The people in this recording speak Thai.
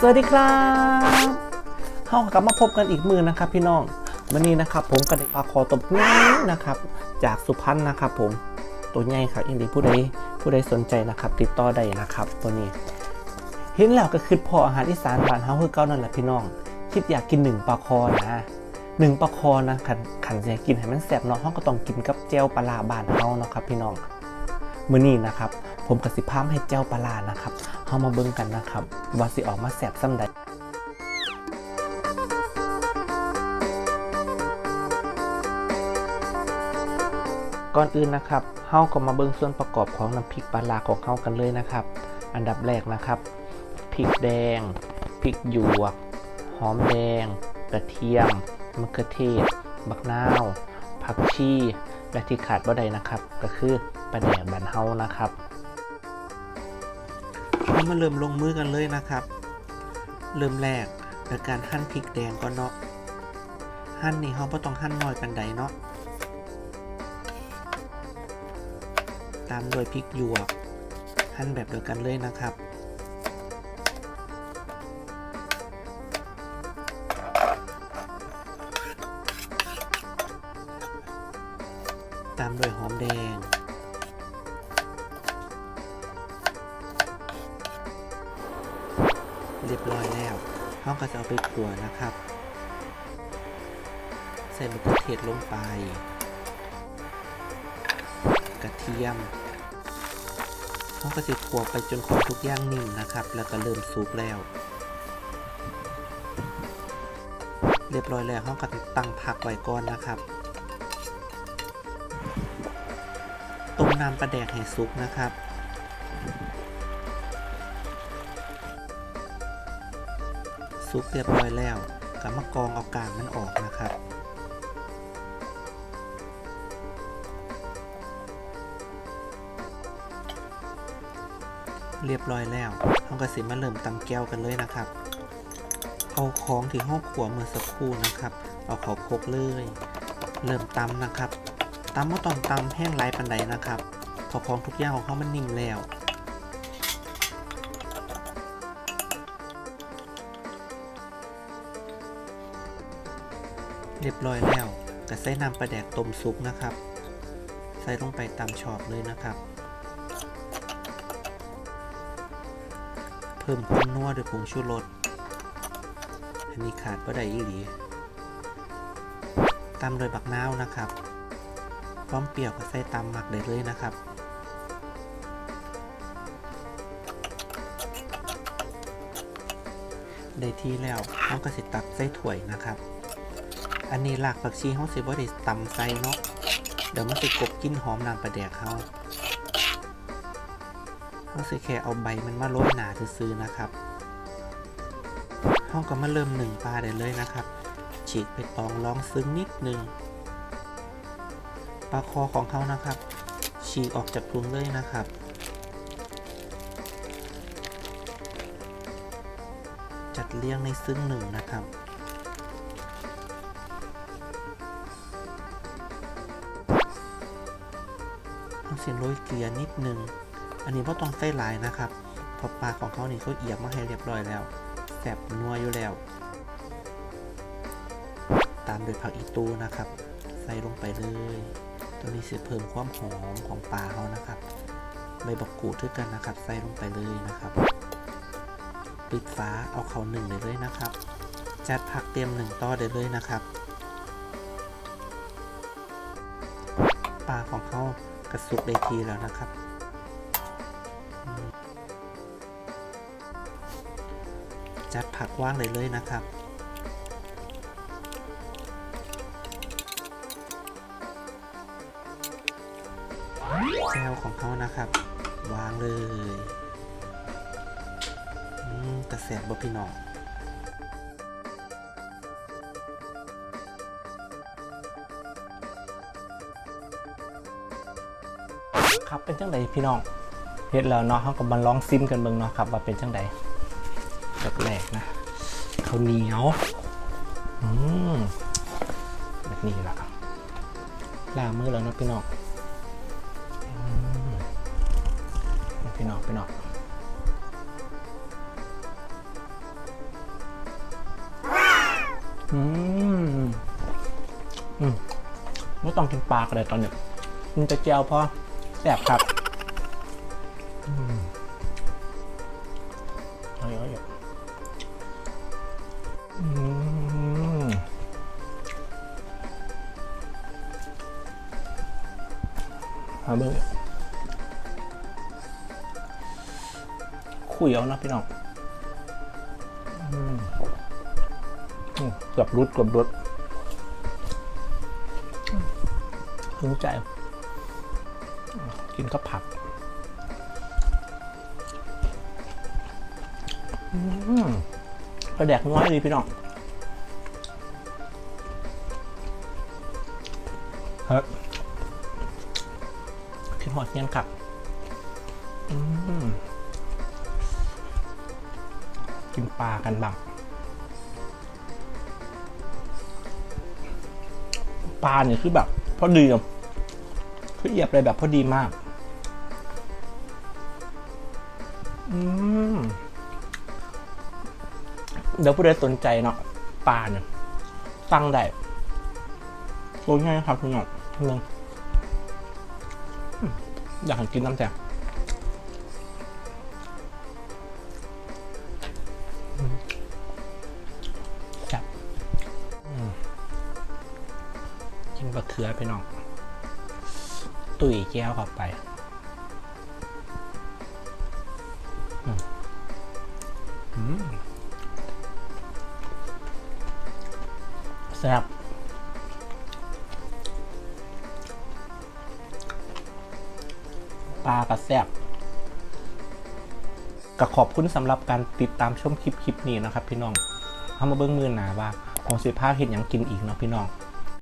สวัสดีครับเฮากลับมาพบกันอีกมือนะครับ พี่น้องวันนี้นะครับ ผมก็ได้ปลาคอตบนี้นะครับ จากสุพรรณนะครับ ผมตัวใหญ่ครับอินดีผู้ใดผู้ใดสนใจนะครับ ติดต่อได้นะครับ ตัวนี้ เห็นแล้วก็คือพออาหารอีสานบ้านเฮาคือเก่านั่นแหละพี่น้อง คิดอยากกินหนึ่งปลาคอนะหนึ่งปลาคอนะขันขันจะกินให้มันแซ่บเนาะเฮาก็ต้องกินกับแจ่วปลาร้าบ้านเฮาเนาะครับ พี่น้องมื้อนี้นะครับ ผมกะสิพามให้เจ้าปลานะครับเฮามาเบิ่งกันนะครับ ว่าสิออกมาแซ่บซ้ำใดก่อนอื่นนะครับเฮาก็มาเบิ่งส่วนประกอบของน้ำพริกปลาร้าของเฮากันเลยนะครับ อันดับแรกนะครับพริกแดงพริกหยวก หอมแดง กระเทียมมะเขือเทศ บักนาว ผักชีและที่ขาดบ่ได้นะครับ ก็คือปลาแดกบันเฮานะครับ เรามาเริ่มลงมือกันเลยนะครับ เริ่มแรกโดยการหั่นพริกแดงก่อนเนาะ หั่นนี่เฮาบ่ต้องหั่นน้อยปานใดเนาะ ตามโดยพริกหยวก หั่นแบบเดียวกันเลยนะครับตามด้วยหอมแดง เรียบร้อยแล้วเราก็จะเอาไปขัวนะครับ ใส่มะเขือเทศลงไป กระเทียมเราก็จะขั่วไปจนของทุกอย่างนิ่มนะครับ แล้วก็เริ่มสุกแล้ว เรียบร้อยแล้วเราก็ตั้งพักไว้ก่อนนะครับต้มน้ำปลาแดกให้ซุปนะครับ ซุปเรียบร้อยแล้วก็มากรองเอากากมันออกนะครับ เรียบร้อยแล้วเราก็สิมาเริ่มตำแก้วกันเลยนะครับ เอาของที่ห้องขัวเมื่อสักครู่นะครับ เอาเขาโคกเลย เริ่มตำนะครับตำว่าต้องตำแห้งไรปันใดนะครับพอของทุกอย่างของเขามันนิ่มแล้ว เรียบร้อยแล้วก็ใส่น้ำปลาแดกต้มซุปนะครับ ใส่ลงไปตามชอบเลยนะครับ เพิ่มความนัวด้วยผงชูรสอันนี้ขาดบ่ได้อีหลีตามโดยบักนาวนะครับพร้อมเปรี้ยวก็ใส่ตำหมักได้เลยนะครับได้ที่แล้วเราก็สิตักใส่ถ้วยนะครับ อันนี้หลากผักชีเขาสิบ่ได้ตำใส่เนาะ เดี๋ยวมันสิกบกลินหอมน้ำปลาแดกเขาเขาสิแค่เอาใบมันมาโรยหนาซื้อนะครับเขาก็มาเริ่มหนึ่งปลาได้เลยนะครับ ฉีกไปตองร้องซึ้งนิดนึงปลาคอของเขานะครับ ฉีกออกจากพุงเลยนะครับจัดเรียงในซึ้งหนึ่งนะครับ สียงโรยเกลือนิดนึง อันนี้เพราะต้องใส่หลายนะครับพราะปลาของเขานี่เขาเอียบมาให้เรียบร้อยแล้วแสบนัวอยู่แล้ว ตามด้วยผักอีตูนะครับ ใส่ลงไปเลยตัวนี้จะเพิ่มความหอมของปลาเขานะครับใบบักกูดด้วยกันนะครับ ใส่ลงไปเลยนะครับ ปิดฝาเอาเขาหนึ่งเลยเลยนะครับ จัดผักเตรียมหนึ่งต่อได้เลยนะครับ ปลาของเขา กระสุกได้ทีแล้วนะครับ จัดผักว่างเลยเลยนะครับแจวของเขานะครับ วางเลย กระแสบบพี่น้อง ครับเป็นจังไดพี่น้องเฮ็ดแล้วเนาะเขาก็มาลองซิมกันเบิ่งเนาะครับว่าเป็นจังไดแบบแรกนะข้าวเหนียวอืมแบบนี้ละล้ามือแล้วเนาะพี่น้องพี่น้องพี่น้องอืมอืมไม่ต้องกินปลาก็ได้ตอนเนี้ยมันจะเจียวพอ แสบครับอืมเอาเยอะๆอืมหาเบิ่งอีกคุยเอานะพี่น้องอืมอืมเกือบรุดเกือบรุดถึงใจ กินก็ผักอืมกระแดกน้อยดีพี่น้องครับขึ้นหอดเงี้ยครับอืมกินปลากันบ้างปลาเนี่ยคือแบบพอดีอะคือเอียบเลยแบบพอดีมาก เดี๋ยวผู้ใดสนใจเนาะปลาเนี่ยสั่งได้ตัวง่ายครับคุณหน่อยนึงอยากกินน้ำแจ่มแซ่บกินบะเขือไปน้องตุ๋ยแก้วเข้าไป แซ่บปลากระแซ่บก็ขอบคุณสำหรับการติดตามชมคลิปคลิปนี้นะครับ พี่น้องเอามาเบิ้งมือหนาว่าผมสิพาเห็นอย่างกินอีกเนาะพี่น้อง